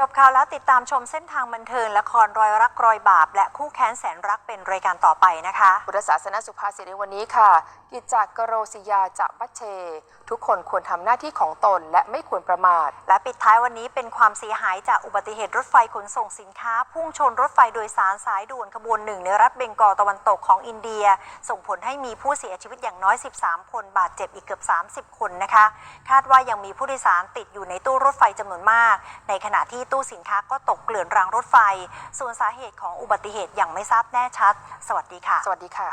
จ บข่าวแล้วติดตามชมเส้นทางบันเทิงละครรอยรักรอยบาป และคู่แค้นแสนรักเป็นรายการต่อไปนะคะพุทธศาสนสุภาษิตในวันนี้ค่ะ กิจจากกโรสิยาจะบัชเช ทุกคนควรทำหน้าที่ของตนและไม่ควรประมาท และปิดท้ายวันนี้เป็นความเสียหายจากอุบัติเหตุรถไฟขนส่งสินค้า พุ่งชนรถไฟโดยสารสายด่วนขบวนหนึ่งในรัฐเบงกอลตะวันตกของอินเดีย ส่งผลให้มีผู้เสียชีวิตอย่างน้อย 13 คนบาดเจ็บอีกเกือบ 30 คนนะคะ คาดว่ายังมีผู้โดยสารติดอยู่ในตู้รถไฟจำนวนมาก ในขณะที่ตู้สินค้าก็ตกเกลื่อนรางรถไฟ ส่วนสาเหตุของอุบัติเหตุยังไม่ทราบแน่ชัด สวัสดีค่ะ สวัสดีค่ะ